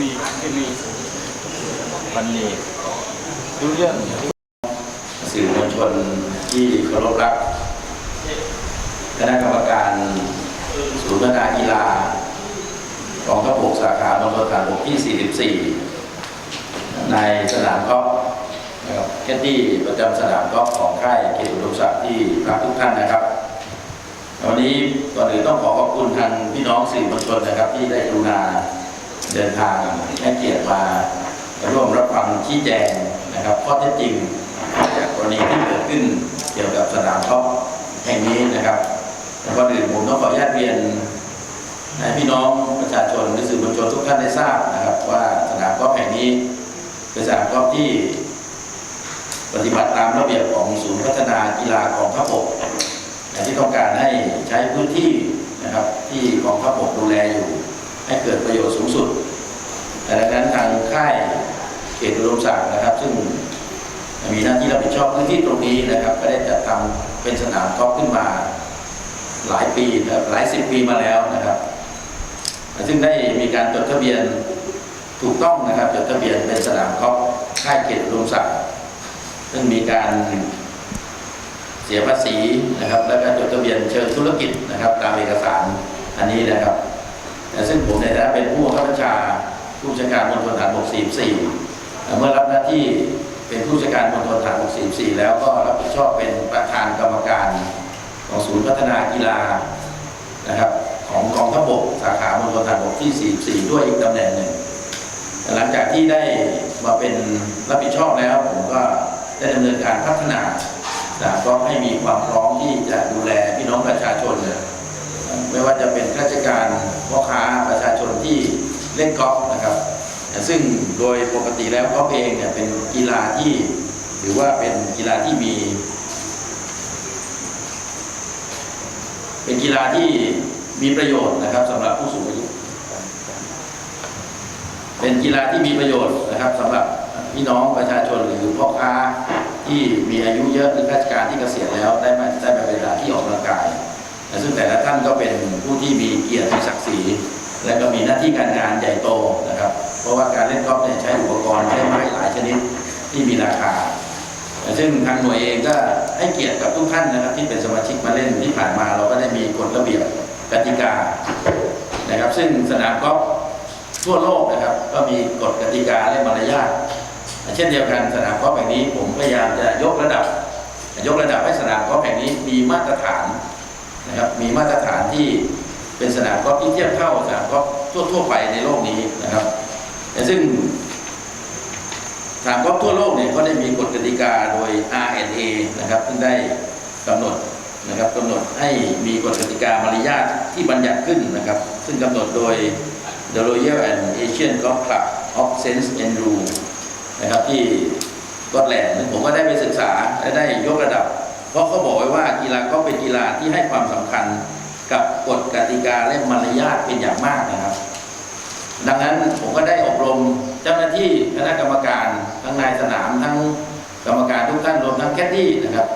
มีไม่มีวันนี้ดูเรื่องสื่อมวลชนที่เคารพรักคณะกรรมการศูนย์พัฒนากีฬากองทัพบกสาขามณฑลฐานบกที่ 44 ในสนามกอล์ฟนะครับแคดดี้ประจำสนามกอล์ฟของค่ายเขตอุดมศักดิ์ที่รักทุกท่านนะครับวันนี้ก่อนอื่นต้องขอขอบคุณทางพี่น้องสื่อมวลชนนะครับ ที่ได้กรุณา เดินทางให้เกียรติมาร่วมรับฟังชี้แจงนะครับข้อเท็จจริงจากกรณีที่เกิดขึ้นเกี่ยวกับสนามกอล์ฟแห่งนี้นะครับแต่ก่อนอื่นผมต้องขออนุญาตเรียนให้พี่น้องประชาชนหรือสื่อมวลชนทุกท่านได้ทราบนะครับ ว่าสนามกอล์ฟแห่งนี้เป็นสนามกอล์ฟที่ปฏิบัติตามระเบียบของศูนย์พัฒนากีฬากองทัพบกอย่ที่ต้องการให้ใช้พื้นที่นะครับที่กองทัพบกดูแลอยู่ ให้เกิดประโยชน์สูงสุดแต่ดังนั้นทางค่ายเขตอุดมศักดิ์นะครับ ซึ่งมีหน้าที่รับผิดชอบพื้นที่ตรงนี้นะครับ ก็ได้จัดทำเป็นสนามกอล์ฟขึ้นมาหลายปีนะครับหลายสิบปีมาแล้วนะครับ ซึ่งได้มีการจดทะเบียนถูกต้องนะครับจดทะเบียนเป็นสนามกอล์ฟค่ายเขตอุดมศักดิ์ซึ่งมีการเสียภาษีนะครับ แล้วก็จดทะเบียนเชิงธุรกิจนะครับ ตามเอกสารอันนี้นะครับ ซึ่งผมในฐานะเป็นผู้บังคับบัญชาผู้บัญชาการมณฑลฐานบก44เมื่อรับหน้าที่เป็นผู้บัญชาการมณฑลฐานบก44แล้วก็รับผิดชอบเป็นประธานกรรมการของศูนย์พัฒนากีฬานะครับของกองทัพบกสาขามณฑลฐานบกที่ 44 ด้วยอีกตำแหน่งหนึ่งหลังจากที่ได้มาเป็นรับผิดชอบแล้วผมก็ได้ดำเนินการพัฒนานามกอให้มีความพร้อมที่จะดูแลพี่น้องประชาชนเนี่ย ไม่ว่าจะเป็นข้าราชการพ่อค้าประชาชนที่เล่นกอล์ฟนะครับ ซึ่งโดยปกติแล้วกอล์ฟเองเนี่ยเป็นกีฬาที่หรือว่าเป็นกีฬาที่มี เป็นกีฬาที่มีประโยชน์นะครับสำหรับผู้สูงอายุ เป็นกีฬาที่มีประโยชน์นะครับสำหรับพี่น้องประชาชนหรือพ่อค้าที่มีอายุเยอะหรือข้าราชการที่เกษียณแล้วได้มาได้มาเป็นเวลาที่ออกกำลังกาย ซึ่งแต่ละท่านก็เป็นผู้ที่มีเกียรติศักดิ์ศรีและก็มีหน้าที่การงานใหญ่โตนะครับ เพราะว่าการเล่นกอล์ฟเนี่ยใช้อุปกรณ์ใช้ไม้หลายชนิดที่มีราคา ซึ่งทางหน่วยเองก็ให้เกียรติกับทุกท่านนะครับ ที่เป็นสมาชิกมาเล่นที่ผ่านมาเราก็ได้มีกฎระเบียบกติกานะครับ ซึ่งสนามกอล์ฟทั่วโลกนะครับ ก็มีกฎกติกาและมารยาทเช่นเดียวกันสนามกอล์ฟแห่งนี้ผมพยายามจะยกระดับ ยกระดับให้สนามกอล์ฟแห่งนี้มีมาตรฐาน นะครับมีมาตรฐานที่เป็นสนามกอล์ฟที่เทียบเท่าสนามกอล์ฟทั่วๆไปในโลกนี้นะครับแต่ซึ่งสนามกอล์ฟทั่วโลกเนี่ยก็ได้มีกฎกติกาโดย RNA นะครับซึ่งได้กำหนดนะครับกำหนดให้มีกฎกติกามารยาทที่บัญญัติขึ้นนะครับ ซึ่งกำหนดโดย The Royal and Asian Golf Club of Saint Andrew นะครับที่กอตแลนด์ผมก็ได้ไปศึกษาและได้ยกระดับ เพราะเขาบอกไว้ว่ากีฬาก็เป็นกีฬาที่ให้ความสำคัญกับกฎกติกาและมารยาทเป็นอย่างมากนะครับ ดังนั้นผมก็ได้อบรมเจ้าหน้าที่คณะกรรมการทั้งนายสนามทั้งกรรมการทุกท่านรวมทั้งแคดดี้นะครับ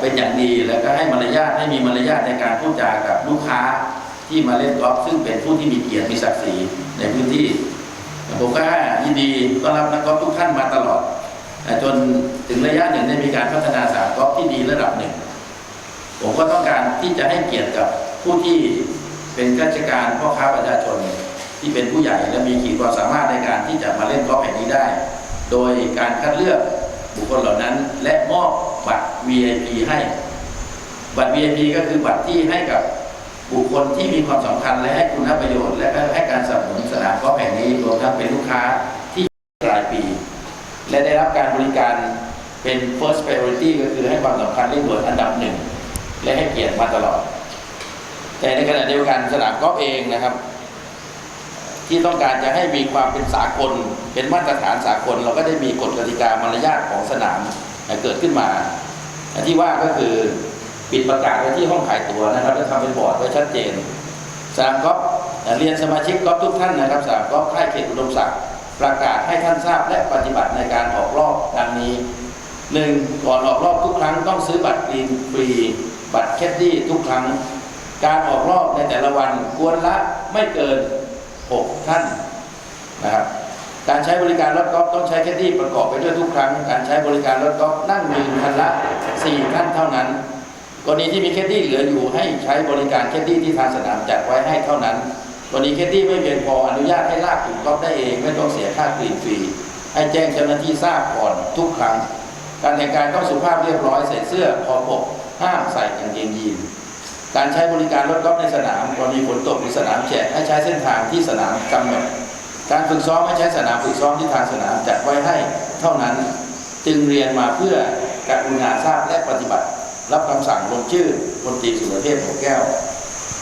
เป็นอย่างดีแล้วก็ให้มารยาทให้มีมารยาทในการพูดจากับลูกค้าที่มาเล่นกอล์ฟซึ่งเป็นผู้ที่มีเกียรติมีศักดิ์ศรีในพื้นที่ผมก็ยินดีต้อนรับนักกอล์ฟทุกท่านมาตลอด จนถึงระยะหนึ่งได้มีการพัฒนาสนามกอล์ฟที่ดีระดับหนึ่ง ผมก็ต้องการที่จะให้เกียรติกับผู้ที่เป็นข้าราชการพ่อค้าประชาชนที่เป็นผู้ใหญ่และมีขีดความสามารถในการที่จะมาเล่นกอล์ฟแห่งนี้ได้ โดยการคัดเลือกบุคคลเหล่านั้น และมอบบัตร VIP ให้ บัตร VIP ก็คือบัตรที่ให้กับบุคคลที่มีความสำคัญและให้คุณประโยชน์ และให้การสนับสนุนสนามกอล์ฟแห่งนี้รวมทั้งเป็นลูกค้าที่รายปี และได้รับการบริการเป็น first priority ก็คือให้ความสำคัญเร่งด่วนอันดับหนึ่ง และให้เกียรติมาตลอด แต่ในขณะเดียวกันสนามกอล์ฟเองนะครับ ที่ต้องการจะให้มีความเป็นสากล เป็นมาตรฐานสากล เราก็ได้มีกฎกติกามารยาทของสนามเกิดขึ้นมาที่ว่าก็คือปิดประกาศไว้ที่ห้องขายตั๋วนะครับและทำเป็นบอร์ดไว้ชัดเจนสนามกอล์ฟเรียนสมาชิกกอล์ฟทุกท่านนะครับสนามกอล์ฟค่ายเขตอุดมศักดิ์ ประกาศให้ท่านทราบและปฏิบัติในการออกรอบดังนี้หนึ่งก่อนออกรอบทุกครั้งต้องซื้อบัตรกรีนฟรีบัตรแคดดี้ทุกครั้ง การออกรอบในแต่ละวันควรละไม่เกิน 6 ท่านนะครับการใช้บริการรถกอล์ฟต้องใช้แคดดี้ประกอบไปด้วยทุกครั้ง การใช้บริการรถกอล์ฟนั่งยืนคันละ4ท่านเท่านั้น กรณีที่มีแคดดี้เหลืออยู่ให้ใช้บริการแคดดี้ที่ทางสนามจัดไว้ให้เท่านั้น กรณีแคดดี้ไม่เพียงพออนุญาตให้ลากถูกกอฟได้เองไม่ต้องเสียค่ากรีนฟรี ให้แจ้งเจ้าหน้าที่ทราบก่อนทุกครั้ง การแต่งกายต้องสุภาพเรียบร้อยใส่เสื้อคอปกห้ามใส่กางเกงยีนการใช้บริการรถกอล์ฟในสนามกรณีฝนตกหรือสนามแฉะให้ใช้เส้นทางที่สนามกำหนดการฝึกซ้อมให้ใช้สนามฝึกซ้อมที่ทางสนามจัดไว้ให้เท่านั้นจึงเรียนมาเพื่อการอุณาทราบและปฏิบัติ รับคำสั่งลงชื่อพลตรีสุรเทพหัวแก้ว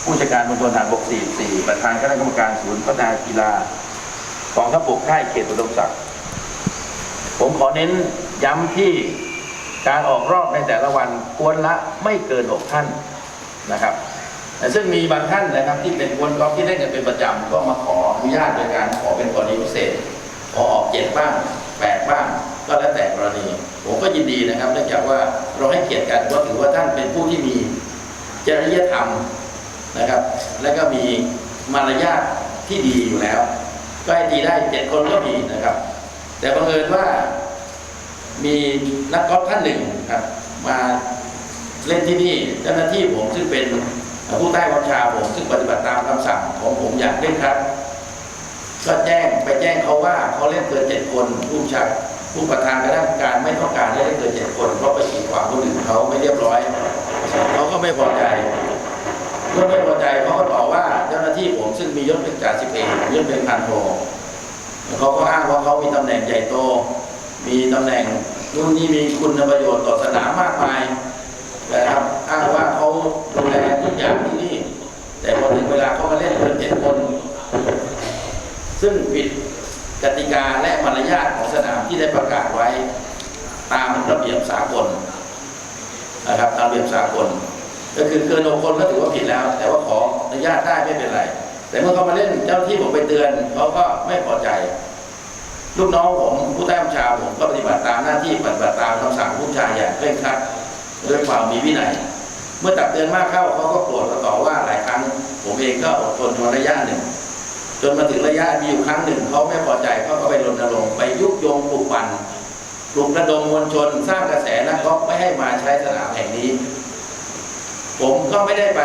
ผู้จัดการมณฑลทหารบก 44 ประธานคณะกรรมการศูนย์พัฒนากีฬากองทัพบกค่ายเขตอุดมศักดิ์ผมขอเน้นย้ำที่การออกรอบในแต่ละวันควรละไม่เกิน 6 ท่านนะครับซึ่งมีบางท่านนะครับที่เป็นคนกอล์ฟที่เล่นกันเป็นประจำก็มาขออนุญาตโดยการขอเป็นกรณีพิเศษขอออกเจ็ดบ้างแปดบ้างก็แล้วแต่กรณีผมก็ยินดีนะครับเนื่องจากว่าเราให้เกียรติกันก็ถือว่าท่านเป็นผู้ที่มีจริยธรรม นะครับ และก็มีมารยาทที่ดีอยู่แล้ว ก็ให้ตีได้เจ็ดคนก็มีนะครับ แต่บังเอิญว่ามีนักกอล์ฟท่านหนึ่งครับ มาเล่นที่นี่เจ้าหน้าที่ผมซึ่งเป็นผู้ใต้บัญชาผมซึ่งปฏิบัติตามคำสั่งของผมอย่างเคร่งครัดก็แจ้งไปแจ้งเขาว่าเขาเล่นเกินเจ็ดคนผู้ชักผู้ประธานคณะกรรมการไม่ต้องการให้เล่นเกินเจ็ดคนเพราะไปขีดขวางคนอื่นเขาไม่เรียบร้อยเขาก็ไม่พอใจ เมื่อไม่พอใจเขาก็บอกว่าเจ้าหน้าที่ผมซึ่งมียศเป็นจ่าสิบเอกยศเป็นพันโทเขาก็อ้างว่าเขามีตำแหน่งใหญ่โต มีตำแหน่งนู่นนี่มีคุณประโยชน์ต่อสนามมากมายนะครับอ้างว่าเขาดูแลทุกอย่างที่นี่ แต่พอถึงเวลาเขามาเล่นเกินเจ็ดคน ซึ่งผิดกติกาและมารยาทของสนามที่ได้ประกาศไว้ ตามระเบียบสากลนะครับตามระเบียบสากล ก็คือเกินหกคนก็ถือว่าผิดแล้ว แต่ว่าขออนุญาตได้ไม่เป็นไร แต่เมื่อเขามาเล่นเจ้าหน้าที่ผมไปเตือนเขาก็ไม่พอใจ ลูกน้องผมผู้ใต้บัญชาผมก็ปฏิบัติตามหน้าที่ปฏิบัติตามคำสั่งผู้ชายอย่างเคร่งครัดด้วยความมีวินัย เมื่อตักเตือนมากเข้าเขาก็โกรธก็ต่อว่าหลายครั้ง ผมเองก็อดทนมาระยะหนึ่ง จนมาถึงระยะมีอยู่ครั้งหนึ่งเขาไม่พอใจเขาก็ไปรณรงค์ไปยุยงปลุกปั่นปลุกระดมมวลชนสร้างกระแสนักกอล์ฟไม่ให้มาใช้สนามแห่งนี้ ผมก็ไม่ได้ไป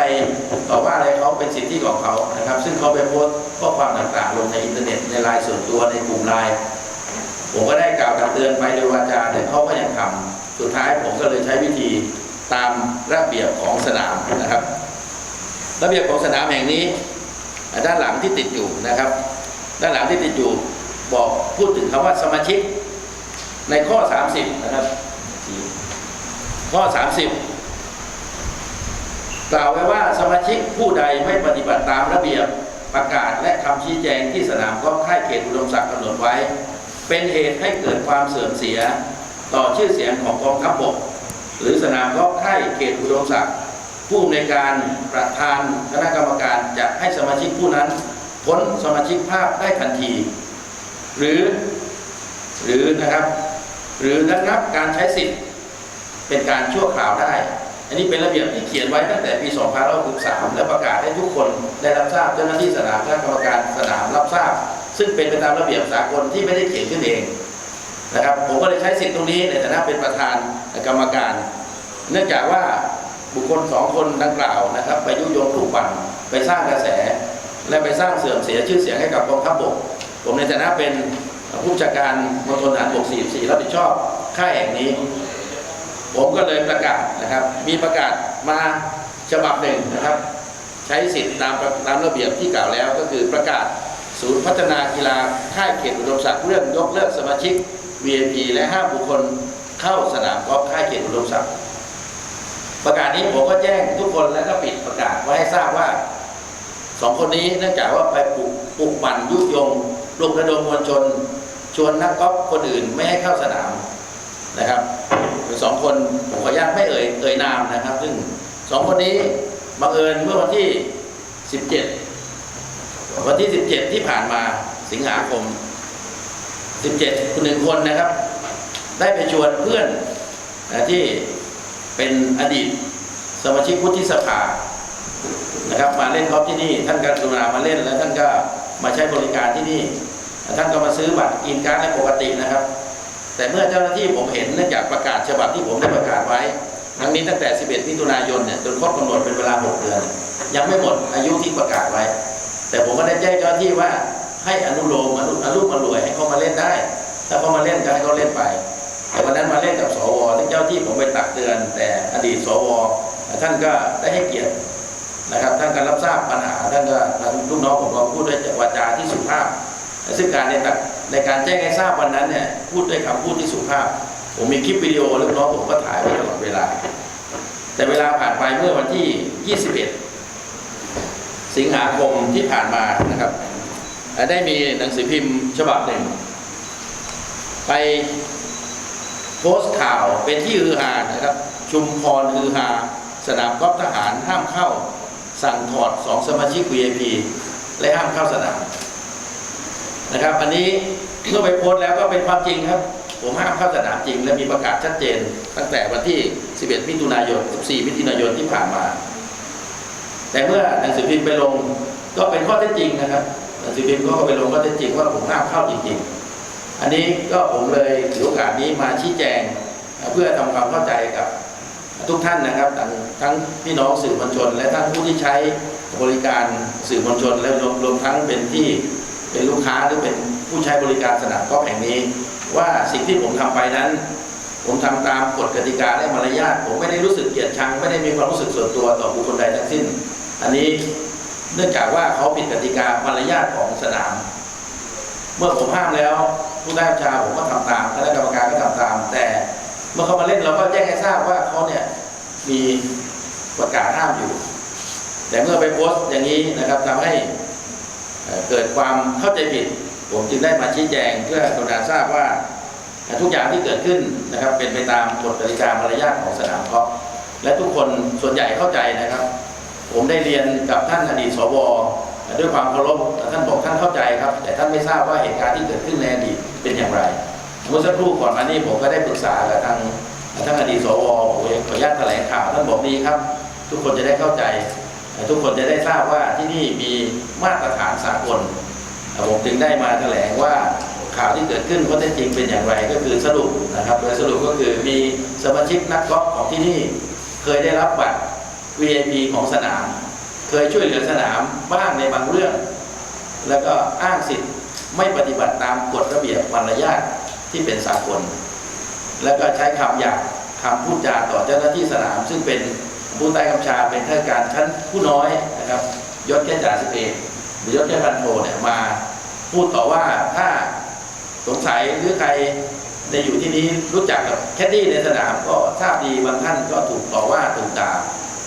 ต่อว่าอะไรเขาเป็นสิทธิของเขานะครับ ซึ่งเขาไปโพสต์ข้อความต่างๆ ลงในอินเทอร์เน็ตในไลน์ส่วนตัวในกลุ่มไลน์ผมก็ได้กล่าวตักเตือนไปโดยวาจาแต่เขาก็ยังทำสุดท้ายผมก็เลยใช้วิธีตามระเบียบของสนามนะครับ ระเบียบของสนามแห่งนี้ ด้านหลังที่ติดอยู่นะครับ ด้านหลังที่ติดอยู่บอกพูดถึงคำว่าสมาชิกในข้อ 30 นะครับ ข้อ 30 กล่าวไว้ว่าสมาชิกผู้ใดไม่ปฏิบัติตามระเบียบประกาศและคำชี้แจงที่สนามกอล์ฟค่ายเขตอุดมศักดิ์กำหนดไว้ เป็นเหตุให้เกิดความเสื่อมเสีย ต่อชื่อเสียงของกองทัพบก หรือสนามกอล์ฟค่ายเขตอุดมศักดิ์ผู้ในวยการประธานคณะกรรมการจะให้สมาชิกผู้นั้นพ้นสมาชิกภาพได้ทันที หรือหรือนะครับ หรือระงับการใช้สิทธิ์เป็นการชั่วคราวได้ อันนี้เป็นระเบียบที่เขียนไว้ตั้งแต่ปี 2563 และประกาศให้ทุกคนได้รับทราบเจ้าหน้าที่สนามคณะกรรมการสนามรับทราบ ซึ่งเป็นไปตามระเบียบสากลที่ไม่ได้เขียนขึ้นเองนะครับ ผมก็เลยใช้สิทธิ์ตรงนี้ในฐานะเป็นประธานกรรมการ เนื่องจากว่าบุคคลสองคนดังกล่าวนะครับ ไปยุยงปลุกปั่นไปสร้างกระแส และไปสร้างเสื่อมเสียชื่อเสียงให้กับกองทัพบกผมในฐานะเป็นผู้จัดการมณฑลทหารบก44รับผิดชอบค่ายแห่งนี้ ผมก็เลยประกาศนะครับ มีประกาศมาฉบับหนึ่งนะครับ ใช้สิทธิ์ตามตามระเบียบที่กล่าวแล้ว ก็คือประกาศศูนย์พัฒนากีฬาค่ายเขตอุดมศักดิ์เรื่องยกเลิกสมาชิก VIP และห้ามบุคคลเข้าสนามกอล์ฟค่ายเขตอุดมศักดิ์ประกาศนี้ผมก็แจ้งทุกคนแล้วก็ปิดประกาศไว้ให้ทราบว่าสองคนนี้เนื่องจากว่าไปปลุกปลุกปั่นยุยงปลุกระดมมวลชน ชวนนักกอล์ฟคนอื่นไม่ให้เข้าสนามนะครับ สองคนผมขออนุญาตไม่เอ่ยเอ่ยนามนะครับ ซึ่งสองคนนี้บังเอิญเมื่อวันที่ 17 วันที่ 17 ที่ผ่านมาสิงหาคม 17คนหนึ่งคนนะครับ ได้ไปชวนเพื่อนนะที่เป็นอดีตสมาชิกวุฒิสภานะครับ มาเล่นกอล์ฟที่นี่ ท่านก็กรุณามาเล่นแล้วท่านก็มาใช้บริการที่นี่ ท่านก็มาซื้อบัตรกินการ์ดปกตินะครับ แต่เมื่อเจ้าหน้าที่ผมเห็นเนื่องจากประกาศฉบับที่ผมได้ประกาศไว้ ทั้งนี้ตั้งแต่ 11มิถุนายนเนี่ยจนครบกำหนดเป็นเวลา 6 เดือน ยังไม่หมดอายุที่ประกาศไว้ แต่ผมก็ได้แจ้งเจ้าหน้าที่ว่าให้อนุโลมอนุอนุมารวยให้เขามาเล่นได้ ถ้าเขามาเล่นก็ให้เขาเล่นไป แต่วันนั้นมาเล่นกับสวที่เจ้าที่ผมไปตักเตือน แต่อดีตสวท่านก็ได้ให้เกียรตินะครับท่านก็รับทราบปัญหาท่านก็ทางลูกน้องผมก็พูดด้วยวาจาที่สุภาพ ซึ่งการในตักในการแจ้งให้ทราบวันนั้นเนี่ยพูดด้วยคำพูดที่สุภาพ ผมมีคลิปวิดีโอลูกน้องผมก็ถ่ายไว้ตลอดเวลา แต่เวลาผ่านไปเมื่อวันที่ 21 สิงหาคมที่ผ่านมานะครับ ได้มีหนังสือพิมพ์ฉบับหนึ่ง ไปโพสต์ข่าวเป็นที่ฮือฮานะครับ ชุมพรฮือฮาสนามกอล์ฟทหารห้ามเข้า สั่งถอดสองสมาชิก VIP และห้ามเข้าสนาม นะครับ อันนี้เมื่อไปโพสต์แล้วก็เป็นความจริงครับ ผมห้ามเข้าสนามจริง และมีประกาศชัดเจน ตั้งแต่วันที่ 11 มิถุนายน 14 มิถุนายนที่ผ่านมา แต่เมื่อหนังสือพิมพ์ไปลงก็เป็นข้อเท็จจริงนะครับหนังสือพิมพ์ก็ไปลงข้อเท็จจริงว่าผมห้ามเข้าจริง ๆ อันนี้ก็ผมเลยถือโอกาสนี้มาชี้แจง เพื่อทำความเข้าใจกับทุกท่านนะครับทั้งทั้งพี่น้องสื่อมวลชน และท่านผู้ที่ใช้บริการสื่อมวลชนและรวมรวมทั้งเป็นที่ เป็นลูกค้าหรือเป็นผู้ใช้บริการสนามกอล์ฟแห่งนี้ ว่าสิ่งที่ผมทำไปนั้น ผมทำตามกฎกติกาและมารยาทผมไม่ได้รู้สึกเกลียดชัง ไม่ได้มีความรู้สึกส่วนตัวต่อบุคคลใดทั้งสิ้น อันนี้เนื่องจากว่าเขาผิดกติกามารยาทของสนาม เมื่อผมห้ามแล้วผู้ได้บัญชาผมก็ทำตามคณะกรรมการก็ทำตาม แต่เมื่อเขามาเล่นเราก็แจ้งให้ทราบว่าเขาเนี่ยมีประกาศห้ามอยู่ แต่เมื่อไปโพสต์อย่างนี้นะครับทำให้ เกิดความเข้าใจผิด ผมจึงได้มาชี้แจงเพื่อกรุณาทราบว่าทุกอย่างที่เกิดขึ้นนะครับเป็นไปตามกฎกติกามารยาทของสนามกอล์ฟและทุกคนส่วนใหญ่เข้าใจนะครับ ผมได้เรียนกับท่านอดีตสวด้วยความเคารพท่านบอกท่านเข้าใจครับ แต่ท่านไม่ทราบว่าเหตุการณ์ที่เกิดขึ้นในอดีตเป็นอย่างไรเมื่อสักครู่ก่อนมานี้ผมก็ได้ปรึกษากับทางท่านอดีตสวผมขออนุญาตแถลงข่าวท่านบอกดีครับ ทุกคนจะได้เข้าใจ ทุกคนจะได้ทราบว่าที่นี่มีมาตรฐานสากลผมจึงได้มาแถลงว่าข่าวที่เกิดขึ้นข้อเท็จจริงเป็นอย่างไรก็คือสรุปนะครับโดยสรุปก็คือมีสมาชิกนักกอล์ฟของที่นี่เคยได้รับบัตร VIP ของสนาม เคยช่วยเหลือสนามบ้างในบางเรื่อง แล้วก็อ้างสิทธิ์ไม่ปฏิบัติตามกฎระเบียบมารยาทที่เป็นสากล แล้วก็ใช้คำหยาบคำพูดจาต่อเจ้าหน้าที่สนามซึ่งเป็น ผู้ใต้กำชาเป็นข้าราชการชั้นผู้น้อยนะครับยศแค่จ่าสิบเอกหรือยศแค่พันโทเนี่ยมาพูดต่อว่าถ้าสงสัยหรือใครในอยู่ที่นี้รู้จักกับแคดดี้ในสนามก็ทราบดีบางท่านก็ถูกต่อว่าถูกด่า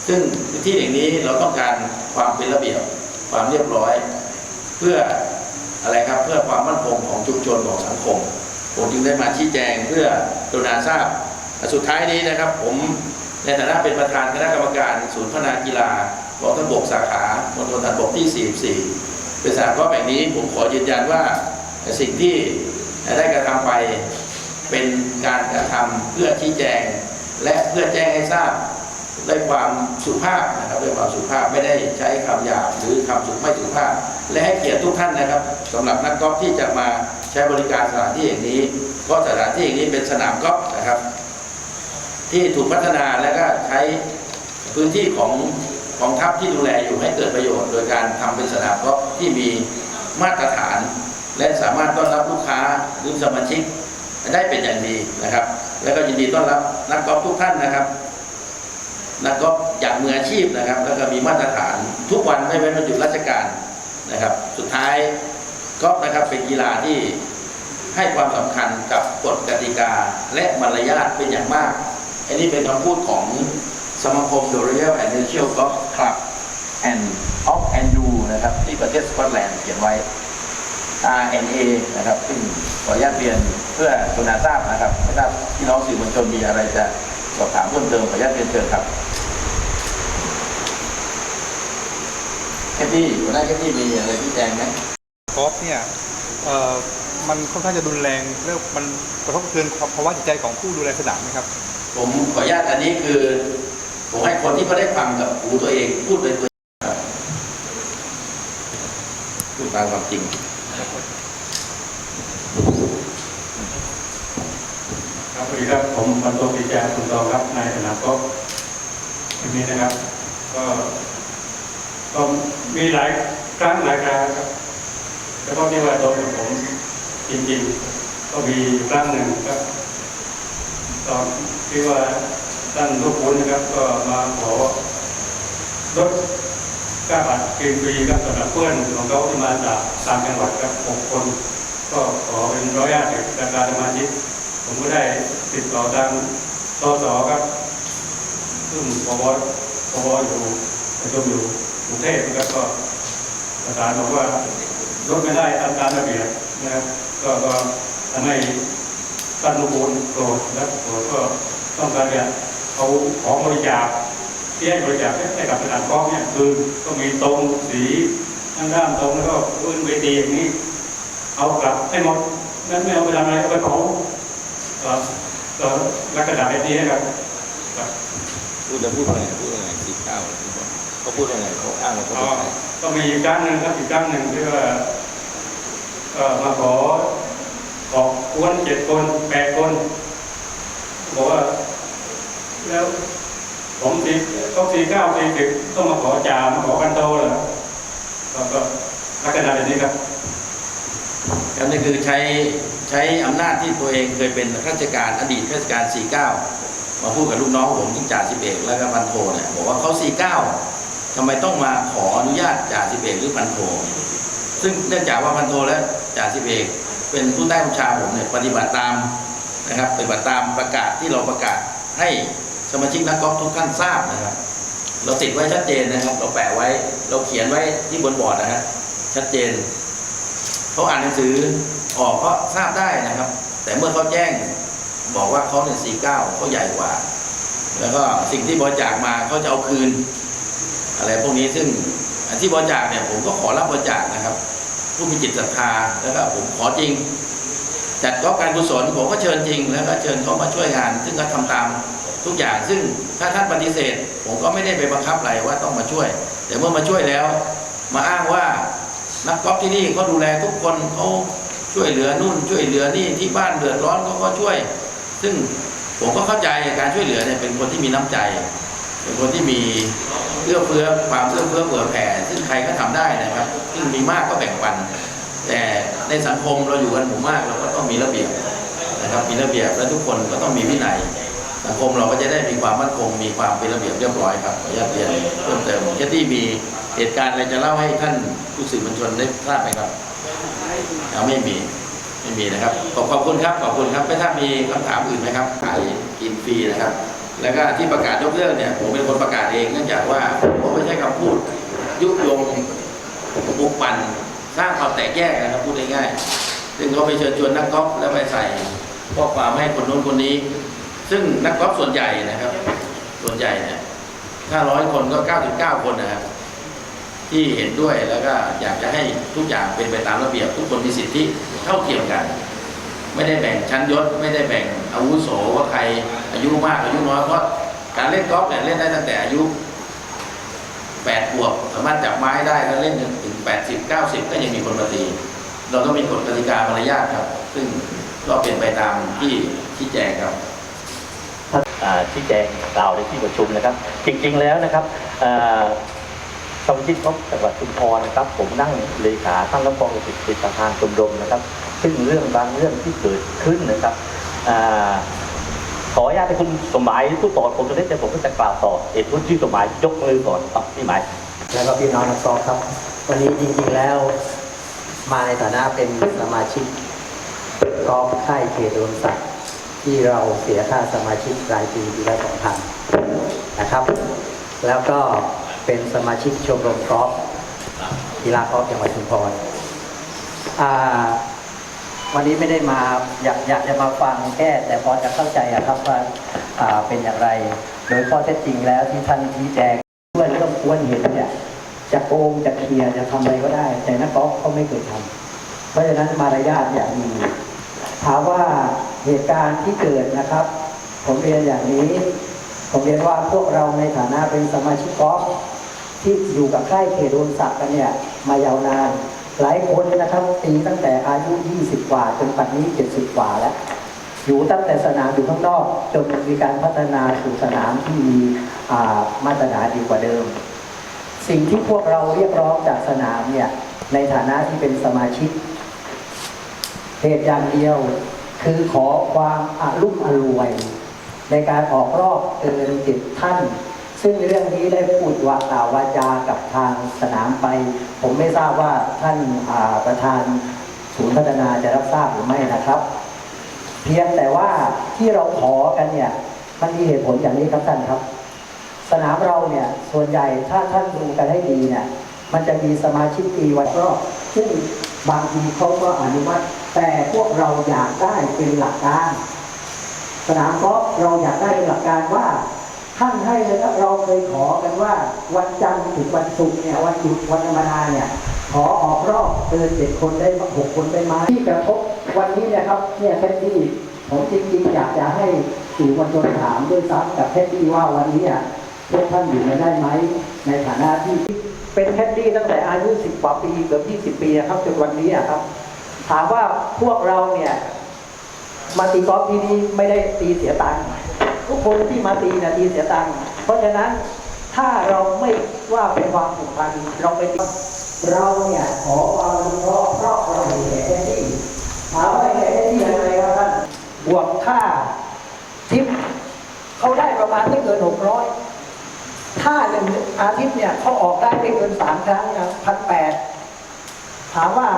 ซึ่งที่อย่างนี้เราต้องการความเป็นระเบียบความเรียบร้อย เพื่ออะไรครับเพื่อความมั่นคงของชุมชนของสังคม ผมจึงได้มาชี้แจงเพื่อกรุณาทราบสุดท้ายนี้นะครับ ผม ในฐานะเป็นประธานคณะกรรมการศูนย์พัฒนากีฬากองทัพบกสาขามณฑลฐานบกที่ 44 เป็นสถานกอล์ฟแห่งนี้ผมขอยืนยันว่าสิ่งที่ได้กระทำไปเป็นการกระทำเพื่อชี้แจง และเพื่อแจ้งให้ทราบด้วยความสุภาพนะครับด้วยความสุภาพไม่ได้ใช้คำหยาบหรือคำสุไม่สุภาพ และให้เกียรติทุกท่านนะครับสำหรับนักกอล์ฟที่จะมาใช้บริการสถานที่อย่งนี้เพราะสถานที่อย่งนี้เป็นสนามกอล์ฟนะครับ ที่ถูกพัฒนาและก็ใช้พื้นที่ของของทัพที่ดูแลอยู่ให้เกิดประโยชน์ โดยการทำเป็นสนามกอล์ฟที่มีมาตรฐาน และสามารถต้อนรับลูกค้าหรือสมาชิกได้เป็นอย่างดีนะครับ แล้วก็ยินดีต้อนรับนักกอล์ฟทุกท่านนะครับ นักกอล์ฟอย่างมืออาชีพนะครับ แล้วก็มีมาตรฐานทุกวันไม่เว้นวันหยุดราชการนะครับ สุดท้ายกอล์ฟนะครับเป็นกีฬาที่ให้ความสำคัญกับกฎกติกาและมารยาทเป็นอย่างมาก อันนี้เป็นคำพูดของสมาคม The Royal and National Golf Club and of and do นะครับ ที่ประเทศสกอตแลนด์เขียนไว้ RNA นะครับ ซึ่งขออนุญาตเรียนเพื่อกรุณาทราบนะครับไม่ทราบพี่น้องสื่อมวลชนมีอะไรจะสอบถามเพิ่มเติมขออนุญาตเรียนเชิญครับแคทตี้หัวหน้าแคทตี้มีอะไรที่แจ้งไหมกอล์ฟเนี่ยเอ่อมันค่อนข้างจะรุนแรงเรื่องมันกระทบกระเทือนภาวะจิตใจของผู้ดูแลสนามไหมครับ ผมขออนุญาตอันนี้คือ ผมให้คนที่เขาได้ฟังกับหูตัวเองพูดเป็นตัวพูดตามความจริงครับสวัสดีครับผมบรรโตปิจาคุณตองครับนายสนามกอล์ฟทีนี้นะครับ ก็ก็มีหลายครั้งหลายคราครับแล้วก็ที่ว่าโดนกับผมจริงๆ ก็มีครั้งหนึ่งครับ อนที่ว่าท่านลูกคุณนะครับ ก็มาขอรถก้าบัตรกินฟรีครับสำหรับเพื่อนของเขาที่มาจากต่างจังหวัดครับหกคน ก็ขอเป็นร้อยห้าสิบราคาสมาชิกผมก็ได้ติดต่อทางตสครับซึ่งพบพบอยู่ประชุมอยู่กรุงเทพนะครับก็ประสานบอกว่ารถไม่ได้ตามการระเบียบนะครับก็ก็ทำให้ ท่านลูกบุญโกรธและโกรธก็ต้องการจะเอาของบริจาคที่ให้บริจาคให้กับสถานกองเนี่ยคือก็มีตรงสีทั้งด้านตรงแล้วก็พื้นเวทีอย่างนี้ เอากลับให้หมดนั้นไม่เอาไปทำอะไรเอาไปเผาก็ก็รักกระดาษแบบนี้นะครับครับพูดแล้วพูดว่าไงพูดว่าไงสี่เก้าเขาพูดว่าไงเขาอ้างว่าเขาอ๋อเป็นใครก็มีอีกครั้งหนึ่งครับอีกครั้งหนึ่งที่ว่าเอ่อมาขอ ขอกวนเจ็ดคนแปดคนบอกว่า แล้วผมสี่ก็สี่เก้าสี่สิบต้องมาขอจามาขอกันโตเหรอก็ก็ลักษณะแบบนี้ครับครับนี่คือใช้ใช้อำนาจที่ตัวเองเคยเป็นข้าราชการอดีตข้าราชการ 49 มาพูดกับลูกน้องผมที่จ่าสิบเอกแล้วก็พันโทเนี่ยบอกว่าเขา 49ทำไมต้องมาขออนุญาตจ่าสิบเอกหรือพันโท ซึ่งเนื่องจากว่าพันโทและจ่าสิบเอก เป็นผู้ใต้บัญชาผมเนี่ยปฏิบัติตามนะครับปฏิบัติตามประกาศที่เราประกาศให้สมาชิกนักกอล์ฟทุกท่านทราบนะครับ เราติดไว้ชัดเจนนะครับ เราแปะไว้เราเขียนไว้ที่บนบอร์ดนะฮะชัดเจนเขาอ่านหนังสือออกก็ทราบได้นะครับ แต่เมื่อเขาแจ้งบอกว่าเขาเนี่ยสี่เก้าเขาใหญ่กว่า แล้วก็สิ่งที่บริจาคมาเขาจะเอาคืน อะไรพวกนี้ซึ่งที่บริจาคเนี่ยผมก็ขอรับบริจาคนะครับ ผู้มีจิตศรัทธาแล้วก็ผมขอจริงจัดก็การกุศลผมก็เชิญจริง แล้วก็เชิญเขามาช่วยงาน ซึ่งก็ทำตามทุกอย่าง ซึ่งถ้าท่านปฏิเสธ ผมก็ไม่ได้ไปบังคับอะไรว่าต้องมาช่วย แต่เมื่อมาช่วยแล้ว มาอ้างว่านักกอล์ฟที่นี่เขาดูแลทุกคนเขาช่วยเหลือนู่น ช่วยเหลือนี่ที่บ้านเดือดร้อนเขาก็ช่วย ซึ่งผมก็เข้าใจการช่วยเหลือเนี่ยเป็นคนที่มีน้ำใจ เป็นคนที่มี เอื้อเฟื้อความเอื้อเฟื้อเผื่อแผ่ ซึ่งใครก็ทำได้นะครับ ซึ่งมีมากก็แบ่งปัน แต่ในสังคมเราอยู่กันหมู่มากเราก็ต้องมีระเบียบนะครับมีระเบียบและทุกคนก็ต้องมีวินัยสังคมเราก็จะได้มีความมั่นคงมีความเป็นระเบียบเรียบร้อยครับขออนุญาตเรียนเพิ่มเติมแค่ที่มีเหตุการณ์อะไรจะเล่าให้ท่านผู้สื่อมวลชนได้ทราบไหมครับเอาไม่มีไม่มีนะครับขอบขอบคุณครับขอบคุณครับไม่ถ้ามีคำถามอื่นไหมครับขายกินฟรีนะครับ แล้วก็ที่ประกาศยกเลิกเนี่ยผมเป็นคนประกาศเองเนื่องจากว่าผมไม่ใช่คำพูดยุยงปุกปั่นสร้างความแตกแยกนะครับพูดง่ายๆซึ่งเขาไปเชิญชวนนักกอล์ฟแล้วไปใส่ข้อความให้คนโน้นคนนี้ ซึ่งนักกอล์ฟส่วนใหญ่นะครับ ส่วนใหญ่เนี่ยถ้าร้อยคนก็ 99 คนนะครับที่เห็นด้วยแล้วก็อยากจะให้ทุกอย่างเป็นไปตามระเบียบ ทุกคนมีสิทธิเท่าเทียมกัน ไม่ได้แบ่งชั้นยศ ไม่ได้แบ่งอาวุโสว่าใครอายุมากอายุน้อยเพราะการเล่นกอล์ฟเนี่ยเล่นได้ตั้งแต่อายุ8ขวบสามารถจับไม้ได้แล้วเล่นถึง80 90ก็ยังมีคนมาตีเราก็มีกฎกติกามารยาทครับ ซึ่งก็เป็นไปตามที่ที่แจงครับอ่าชี้แจงกล่าวในที่ประชุมนะครับ จริง ๆ แล้วนะครับสมาชิกของจังหวัดชุมพรนะครับ ผมนั่งเลขาท่านรับรองสิทธิประธานชมรมนะครับ ซึ่งเรื่องบางเรื่องที่เกิดขึ้นนะครับอขออนุญาตให้คุณสมหมายผู้ต่อผมจะได้แต่ผมก็จะกล่าวต่อเอกคุณชื่สมหมายยกมือก่อนต่อพี่หมาย แล้วก็พี่น้องนักกอล์ฟครับ วันนี้จริงๆแล้ว มาในฐานะเป็นสมาชิกกอล์ฟค่ายเขตอุดมศักดิ์ที่เราเสียค่าสมาชิกรายปีปีละสองพันนะครับ แล้วก็เป็นสมาชิกชมรมกอล์ฟกีฬากอล์ฟจังหวัดชุมพรอ่า วันนี้ไม่ได้มาอยากอยากจะมาฟังแค่แต่พอจะเข้าใจอะครับว่าอ่าเป็นอย่างไร โดยข้อเท็จจริงแล้วที่ท่านชี้แจงด้วยเรื่องควรเห็นเนี่ยจะโกงจะเคลียร์จะทำอะไรก็ได้ แต่นักกอล์ฟเขาไม่เคยทำเพราะฉะนั้นมารยาทอย่างมีถามว่าเหตุการณ์ที่เกิดนะครับ ผมเรียนอย่างนี้ ผมเรียนว่าพวกเราในฐานะเป็นสมาชิกกอล์ฟที่อยู่กับค่ายเขตโดนศักดิ์กันเนี่ยมายาวนาน หลายคนนะครับตีตั้งแต่อายุ 20 กว่าจนปัจจุบันนี้70 กว่าแล้ว อยู่ตั้งแต่สนามอยู่ข้างนอก จนมีการพัฒนาสู่สนามที่มีมาตรฐานดีกว่าเดิม สิ่งที่พวกเราเรียกร้องจากสนามเนี่ยในฐานะที่เป็นสมาชิกเหตุอย่างเดียวคือขอความอารุ่มอร่วย ในการออกรอบเกินจิตท่าน ซึ่งเรื่องนี้ได้พูดว่ากล่าววาจากับทางสนามไป ผมไม่ทราบว่าท่านาประธานศูนย์พัฒนาจะรับทราบหรือไม่นะครับ เพียงแต่ว่าที่เราขอกันเนี่ยมันมีเหตุผลอย่างนี้ครับท่านครับ สนามเราเนี่ยส่วนใหญ่ถ้าท่านดูกันให้ดีเนี่ยมันจะมีสมาชิกปีวันรอบซึ่งบางทีเขาก็อนุมัติ แต่พวกเราอยากได้เป็นหลักการ สนามกอล์ฟเราอยากได้เป็นหลักการว่า ท่านให้เลยครับเราเคยขอกันว่า วันจันทร์ถึงวันศุกร์เนี่ยวันหยุดวันธรรมดาเนี่ยขอออกรอบเกินเจ็ดคนได้หกคนได้ไหมที่กระทบวันนี้เนะครับเนี่ยแค่ที่ผมจริงๆอยากจะให้สื่อมวลชนถามด้วยซ้ำกับแค่ที่ว่าวันนี้อะพวกท่านอยู่กันได้ไหมในฐานะที่เป็นแคดดี้ตั้งแต่อายุสิบกว่าปีเกือบยี่สิบปีนะครับจนวันนี้อะครับ ถามว่าพวกเราเนี่ยมาตีกอล์ฟที่นี่ไม่ได้ตีเสียตังค์ คนที่มาตีนะตีเสียตังค์เพราะฉะนั้นถ้าเราไม่ว่าเป็นความผูกพันเราไปตีเราเนี่ยขอความอนุเคราะเพราะเราเห็นแค่ที่ถามว่าเห็นแค่ที่ยังไงครับท่านบวกค่าทิปเขาได้ประมาณไม่เกินหกร้อยถ้าหนึ่งอาทิตย์เนี่ยเขาออกได้ไม่เกินสามครั้งนะพันแปดถามว่า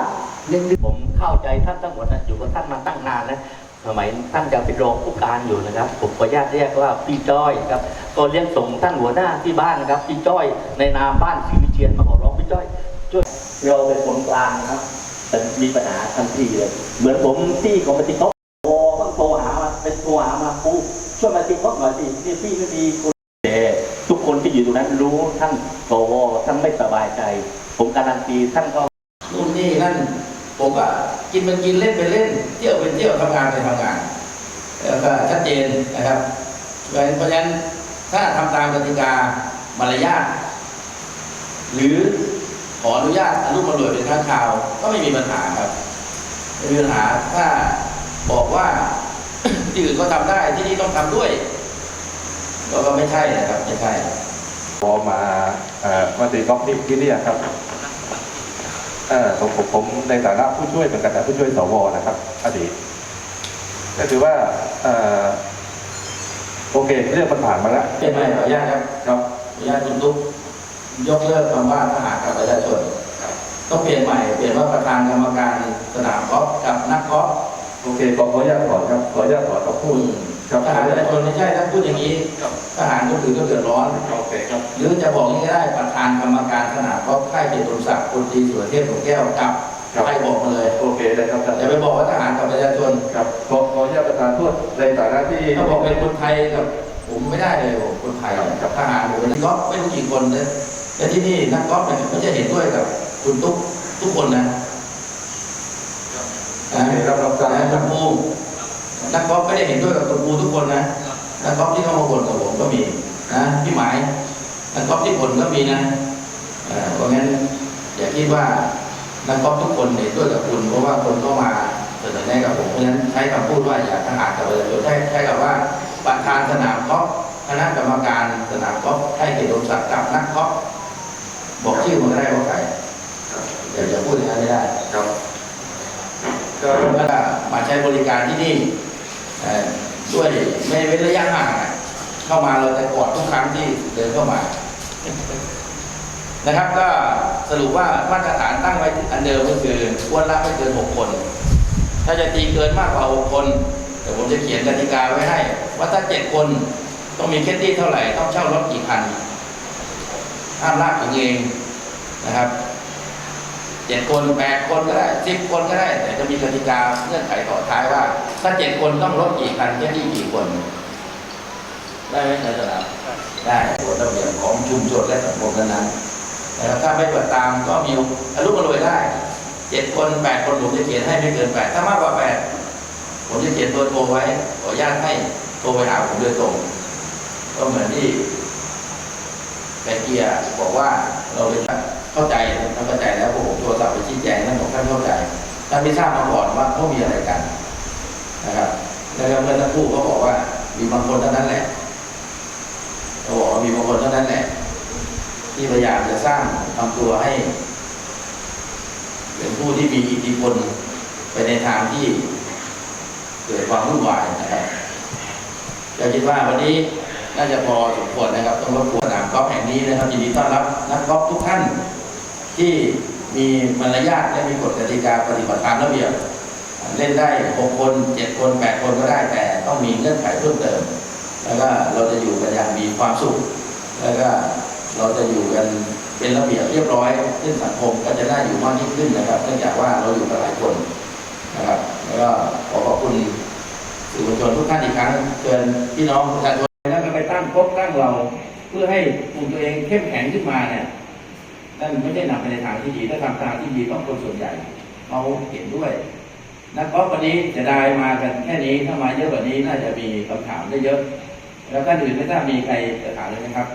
หนึ่งผมเข้าใจท่านทั้งหมดนะอยู่กับท่านมาตั้งนานแล้ว สมัยท่านยังเป็นรองผู้การอยู่นะครับ ผมขออนุญาตเรียกว่าพี่จ้อยครับ ก็เรียกส่งท่านหัวหน้าที่บ้านนะครับพี่จ้อยในนามบ้านศรีวิเชียนมาขอร้องพี่จ้อยช่วยเราเป็นคนกลางนะครับแต่มีปัญหาทันทีเลยเหมือนผมที่ของปฏิเขาโทรต้องโทรหามาเป็นโทรหามาครูช่วยมาติดเขาหน่อยสินี่พี่ไม่มีคนแต่ทุกคนที่อยู่ตรงนั้นรู้ท่านสวท่านไม่สบายใจ ผมการันตีท่านก็นู่นนี่นั่น ผมก็กินเป็นกินเล่นเป็นเล่น เที่ยวเป็นเที่ยวทำงานเป็นทำงานแล้วก็ชัดเจนนะครับ เพราะฉะนั้นถ้าทำตามกติกามารยาทหรือขออนุญาตอนุมารวยเป็นครั้งคราว ก็ไม่มีปัญหาครับไม่มีปัญหาถ้าบอกว่าที่อื่นก็ทำได้ที่นี่ต้องทำด้วยก็ไม่ใช่นะครับไม่ใช่พอมาเอ่อมาตีกอล์ฟที่ที่นี่ครับ เออผมผมผมในฐานะผู้ช่วยเหมือนกันนะผู้ช่วยสวนะครับอดีตก็ถือว่าเอ่อโอเคเรื่องมันผ่านมาแล้วเป็นไหมขออนุญาตครับครับขออนุญาตคุณตุ๊กยกเลิกคำว่าทหารกับประชาชนต้องเปลี่ยนใหม่เปลี่ยนว่าประธานกรรมการสนามกอล์ฟกับนักกอล์ฟโอเคขอขออนุญาตถอนครับขออนุญาตถอนคำพูด ครับทหารประชาชนไม่ใช่ถ้าพูดอย่างนี้ทหารก็ถือก็เดือดร้อนโอเคครับหรือจะบอกอย่างนี้ก็ได้ประธานกรรมการสนามกอล์ฟค่ายเกียรติตุศักดิ์คนตรีสุรเทพหลวงแก้วกับใครบอกมาเลยโอเคได้ครับท่านอย่าไปบอกว่าทหารกับประชาชนครับขอขออนุญาตประธานโทษในฐานะที่ถ้าบอกเป็นคนไทยกับผมไม่ได้เลยผมคนไทยกับทหารผมเป็นนักกอล์ฟไม่รู้กี่คนเลยและที่นี่นักกอล์ฟเนี่ยไม่ใช่เห็นด้วยกับคุณตุ๊กทุกคนนะโอเคครับรับทราบนะคคุรับณครู นักกอล์ฟไม่ได้เห็นด้วยกับคุณครูทุกคนนะนักกอล์ฟที่เข้ามาบ่นกับผมก็มีนะพี่หมายนักกอล์ฟที่บ่นก็มีนะเอ่อเพราะงั้นอย่าคิดว่านักกอล์ฟทุกคนเห็นด้วยกับคุณ เพราะว่าคนก็มาเสนอแนะกับผมเพราะฉะนั้นใช้คำพูดว่าอย่าทหารกับประชาชนใช้ใช้กับว่าประธานสนามกอล์ฟคณะกรรมการสนามกอล์ฟให้เกียรติดมศักดิ์กับนักกอล์ฟบอกชื่อมันก็ได้ว่าใครอย่าอย่าพูดอย่างนั้นไม่ได้ครับก็แล้วก็มาใช้บริการที่นี่เอ่อ ด้วยไม่เว้นระยะห่างอะเข้ามาเราจะกอดทุกครั้งที่เดินเข้ามา นะครับ ก็สรุปว่ามาตรฐานตั้งไว้อันเดิมก็คือควรละไม่เกินหกคน ถ้าจะตีเกินมากกว่าหกคนเดี๋ยวผมจะเขียนกติกาไว้ให้ ว่าถ้าเจ็ดคนต้องมีแคดดี้เท่าไหร่ต้องเช่ารถกี่คันห้ามลากถึงเองนะครับ เจ็ดคนแปดคนก็ได้สิบคนก็ได้ แต่จะมีกติกาเงื่อนไขต่อท้ายว่า ถ้าเจ็ดคนต้องลดกี่คันแค่นี้กี่คน ได้ไหมในสนามได้กฎระเบียบของชุมชนและสังคมนั้นๆนะครับถ้าไม่เปิดตามก็มีอารมณ์รวยได้เจ็ดคนแปดคนผมจะเขียนให้ไม่เกินแปดถ้ามากกว่าแปดผมจะเขียนเบอร์โทรไว้ขออนุญาตให้โทรไปหาผมโดยตรงก็เหมือนที่แกเกียร์บอกว่าเราเป็น เข้าใจท่านเข้าใจแล้วผมโทรศัพท์ไปชี้แจงท่านบอกท่านเข้าใจท่านไม่ทราบมาก่อนว่าเขามีอะไรกันนะครับแล้วเมื่อท่านพูดเขาบอกว่า มีบางคนเท่านั้นแหละเขาบอกว่ามีบางคนเท่านั้นแหละ ที่พยายามจะสร้างทำตัวให้ เป็นผู้ที่มีอิทธิพลไปในทางที่เกิดความวุ่นวายนะครับจะคิดว่าวันนี้น่าจะพอสมควรนะครับ ต้องรบกวนสนามกอล์ฟแห่งนี้นะครับยินดีต้อนรับนักกอล์ฟทุกท่าน ที่มีมารยาทและมีกฎกติกาปฏิบัติตามระเบียบ เล่นได้หกคนเจ็ดคนแปดคนก็ได้แต่ต้องมีเงื่อนไขเพิ่มเติม แล้วก็เราจะอยู่กันอย่างมีความสุข แล้วก็เราจะอยู่กันเป็นระเบียบเรียบร้อยซึ่งสังคมก็จะน่าอยู่มากยิ่งขึ้นนะครับ เนื่องจากว่าเราอยู่กันหลายคนนะครับ แล้วก็ขอขอบคุณสื่อมวลชนทุกท่านอีกครั้งเชิญพี่น้องประชาชนแล้วก็ไปตั้งพบตั้งเรา เพื่อให้กลุ่มตัวเองเข้มแข็งขึ้นมาเนี่ย นั่นไม่ได้นำไปในทางที่ดีถ้าทำทางที่ดีต้องคนส่วนใหญ่เขาเห็นด้วยนักกอล์ฟวันนี้จะได้มากันแค่นี้ถ้ามาเยอะกว่านี้น่าจะมีคำถามได้เยอะ แล้วท่านอื่นไม่ทราบมีใครจะถามเลยไหมครับ